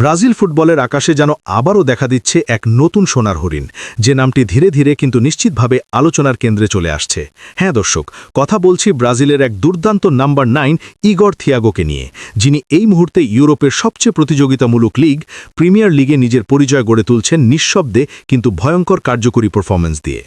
Brazil ফুটবলের আকাশে যেন আবারও দেখা দিচ্ছে এক নতুন সোনার হরিণ। যে নামটি ধীরে ধীরে কিন্তু নিশ্চিতভাবে আলোচনার কেন্দ্রে চলে আসছে। হ্যাঁ দর্শক, কথা বলছি ব্রাজিলের এক দুর্দান্ত নাম্বার নাইন ইগর থিয়াগোকে নিয়ে, যিনি এই মুহূর্তে ইউরোপের সবচেয়ে প্রতিযোগিতামূলক লিগ, প্রিমিয়ার লিগে নিজের পরিচয় গড়ে তুলছেন নিঃশব্দে কিন্তু ভয়ঙ্কর কার্যকরী পারফরম্যান্স দিয়ে।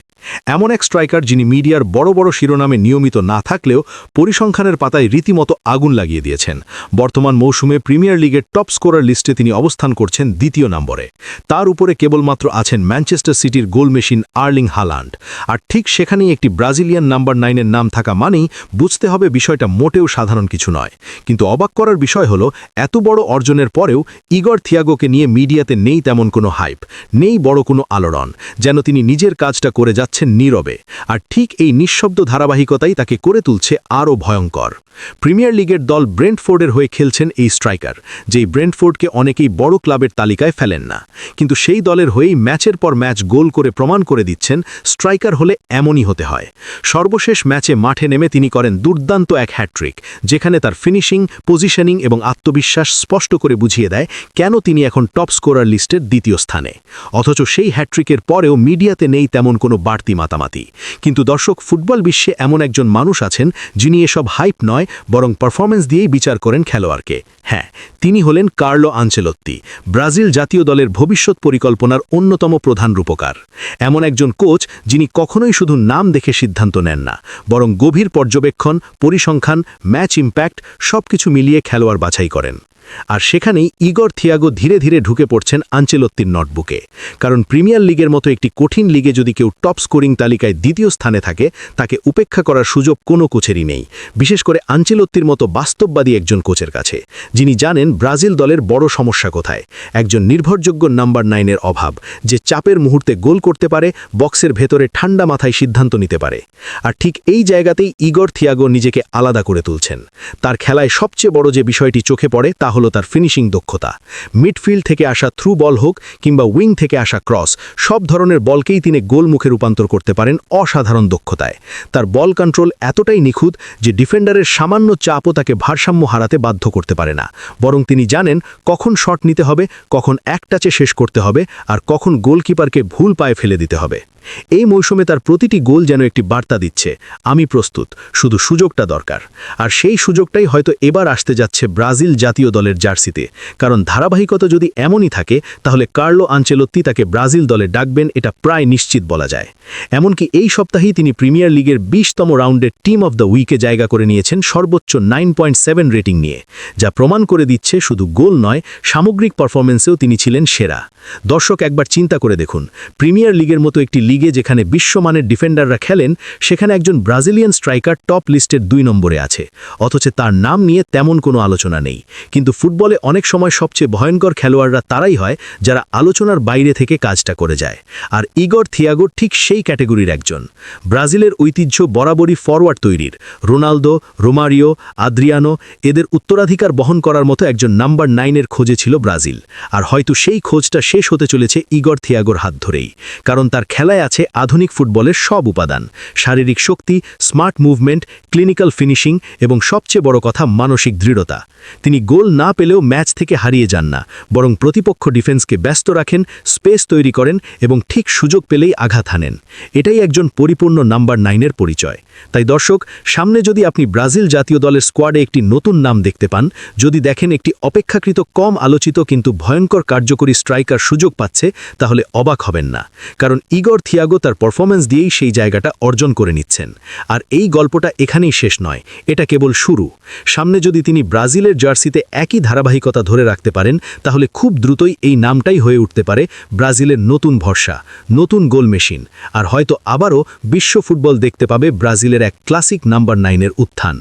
এমন এক স্ট্রাইকার যিনি মিডিয়ার বড় বড় শিরোনামে নিয়মিত না থাকলেও পরিসংখ্যানের পাতায় রীতিমতো আগুন লাগিয়ে দিয়েছেন। বর্তমান মৌসুমে প্রিমিয়ার লিগের টপ স্কোরার লিস্টে তিনি অবস্থান করছেন দ্বিতীয় নম্বরে। তার উপরে কেবলমাত্র আছেন ম্যানচেস্টার সিটির গোল মেশিন আর্লিং হালান্ড। আর ঠিক সেখানেই একটি ব্রাজিলিয়ান নাম্বার নাইনের নাম থাকা মানেই বুঝতে হবে বিষয়টা মোটেও সাধারণ কিছু নয়। কিন্তু অবাক করার বিষয় হল, এত বড় অর্জনের পরেও ইগর থিয়াগোকে নিয়ে মিডিয়াতে নেই তেমন কোনো হাইপ, নেই বড় কোনো আলোড়ন। যেন তিনি নিজের কাজটা করে যাচ্ছেন নীরবে, আর ঠিক এই নিঃশব্দ ধারাবাহিকতাই তাকে করে তুলছে আরও ভয়ঙ্কর। প্রিমিয়ার লিগের দল ব্রেন্টফোর্ডের হয়ে খেলছেন এই স্ট্রাইকার, যেই ব্রেন্টফোর্ডকে অনেকেই বড় ক্লাবের তালিকায় ফেলেন না। কিন্তু সেই দলের হয়েই ম্যাচের পর ম্যাচ গোল করে প্রমাণ করে দিচ্ছেন, স্ট্রাইকার হলে এমনই হতে হয়। সর্বশেষ ম্যাচে মাঠে নেমে তিনি করেন দুর্দান্ত এক হ্যাট্রিক যেখানে তার ফিনিশিং, পজিশনিং এবং আত্মবিশ্বাস স্পষ্ট করে বুঝিয়ে দেয় কেন তিনি এখন টপ স্কোরার লিস্টের দ্বিতীয় স্থানে। অথচ সেই হ্যাট্রিকের পরেও মিডিয়াতে নেই তেমন কোনো বাড়তি মাতামাতি। কিন্তু দর্শক, ফুটবল বিশ্বে এমন একজন মানুষ আছেন যিনি এসব হাইপ নয়, বরং পারফরমেন্স দিয়েই বিচার করেন খেলোয়াড়কে। হ্যাঁ তিনি হলেন কার্লো আঞ্চেলত্তি ব্রাজিল জাতীয় দলের ভবিষ্যৎ পরিকল্পনার অন্যতম প্রধান রূপকার। এমন একজন কোচ যিনি কখনোই শুধু নাম দেখে সিদ্ধান্ত নেন না, বরং গভীর পর্যবেক্ষণ, পরিসংখ্যান, ম্যাচ ইম্প্যাক্ট সবকিছু মিলিয়ে খেলোয়াড় বাছাই করেন। আর সেখানেই ইগর থিয়াগো ধীরে ধীরে ঢুকে পড়ছেন আঞ্চেলত্তির নটবুকে। কারণ প্রিমিয়ার লিগের মতো একটি কঠিন লিগে যদি কেউ টপ স্কোরিং তালিকায় দ্বিতীয় স্থানে থাকে, তাকে উপেক্ষা করার সুযোগ কোনো কোচেরই নেই। বিশেষ করে আঞ্চেলত্তির মতো বাস্তববাদী একজন কোচের কাছে, যিনি জানেন ব্রাজিল দলের বড় সমস্যা কোথায়। একজন নির্ভরযোগ্য নাম্বার নাইনের অভাব, যে চাপের মুহূর্তে গোল করতে পারে, বক্সের ভেতরে ঠান্ডা মাথায় সিদ্ধান্ত নিতে পারে। আর ঠিক এই জায়গাতেই ইগর থিয়াগো নিজেকে আলাদা করে তুলছেন। তার খেলায় সবচেয়ে বড় যে বিষয়টি চোখে পড়ে, তা হল তার ফিনিশিং দক্ষতা। মিডফিল্ড থেকে আসা থ্রু বল হোক কিংবা উইং থেকে আসা ক্রস সব ধরনের বলকেই তিনি গোলমুখে রূপান্তর করতে পারেন অসাধারণ দক্ষতায়। তার বল কন্ট্রোল এতটাই নিখুঁত যে ডিফেন্ডারের সামান্য চাপও তাকে ভারসাম্য হারাতে বাধ্য করতে পারে না। বরং তিনি জানেন কখন শট নিতে হবে, কখন এক টাচে শেষ করতে হবে, আর কখন গোলকিপারকে ভুল পায়ে ফেলে দিতে হবে। এই মৌসুমে তার প্রতিটি গোল যেন একটি বার্তা দিচ্ছে, আমি প্রস্তুত, শুধু সুযোগটা দরকার। আর সেই সুযোগটাই হয়তো এবার আসতে যাচ্ছে ব্রাজিল জাতীয় দলের জার্সিতে, কারণ ধারাবাহিকতা যদি এমনই থাকে, তাহলে কার্লো আঞ্চেলত্তি তাকে ব্রাজিল দলে ডাকবেন এটা প্রায় নিশ্চিত বলা যায়। এমনকি এই সপ্তাহেই তিনি প্রিমিয়ার লিগের বিশতম রাউন্ডের টিম অব দ্য উইকে জায়গা করে নিয়েছেন সর্বোচ্চ নাইন রেটিং নিয়ে, যা প্রমাণ করে দিচ্ছে শুধু গোল নয়, সামগ্রিক পারফরমেন্সেও তিনি ছিলেন সেরা। দর্শক একবার চিন্তা করে দেখুন, প্রিমিয়ার লিগের মতো একটি লিগে যেখানে বিশ্বমানের ডিফেন্ডাররা খেলেন, সেখানে একজন ব্রাজিলিয়ান স্ট্রাইকার টপ লিস্টের দুই নম্বরে আছে। অথচ তার নাম নিয়ে তেমন কোনো আলোচনা নেই। কিন্তু ফুটবলে অনেক সময় সবচেয়ে ভয়ঙ্কর খেলোয়াড়রা তারাই হয়, যারা আলোচনার বাইরে থেকে কাজটা করে যায়। আর ইগর থিয়াগো ঠিক সেই ক্যাটেগরির একজন। ব্রাজিলের ঐতিহ্য বরাবরই ফরওয়ার্ড তৈরির। রোনালদো, রোমারিও, আদ্রিয়ানো এদের উত্তরাধিকার বহন করার মতো একজন নাম্বার নাইনের খোঁজে ছিল ব্রাজিল। আর হয়তো সেই খোঁজটা শেষ হতে চলেছে ইগর থিয়াগোর হাত ধরেই। কারণ তার খেলায় আছে আধুনিক ফুটবলের সব উপাদান, শারীরিক শক্তি, স্মার্ট মুভমেন্ট, ক্লিনিক্যাল ফিনিশিং এবং সবচেয়ে বড় কথা মানসিক দৃঢ়তা। তিনি গোল না পেলেও ম্যাচ থেকে হারিয়ে যান না, বরং প্রতিপক্ষ ডিফেন্সকে ব্যস্ত রাখেন, স্পেস তৈরি করেন এবং ঠিক সুযোগ পেলেই আঘাত হানেন। এটাই একজন পরিপূর্ণ নাম্বার নাইনের পরিচয়। তাই দর্শক, সামনে যদি আপনি ব্রাজিল জাতীয় দলের স্কোয়াডে একটি নতুন নাম দেখতে পান, যদি দেখেন একটি অপেক্ষাকৃত কম আলোচিত কিন্তু ভয়ঙ্কর কার্যকরী স্ট্রাইকার সুযোগ পাচ্ছে, তাহলে অবাক হবেন না। কারণ ইগর থিয়াগো তার পারফরমেন্স দিয়েই সেই জায়গাটা অর্জন করে নিচ্ছেন। আর এই গল্পটা এখানেই শেষ নয়, এটা কেবল শুরু। সামনে যদি তিনি ব্রাজিলের জার্সিতে একই ধারাবাহিকতা ধরে রাখতে পারেন, তাহলে খুব দ্রুতই এই নামটাই হয়ে উঠতে পারে ব্রাজিলের নতুন ভরসা, নতুন গোল মেশিন। আর হয়তো আবারও বিশ্ব ফুটবল দেখতে পাবে ব্রাজিলের এক ক্লাসিক নাম্বার নাইনের উত্থান।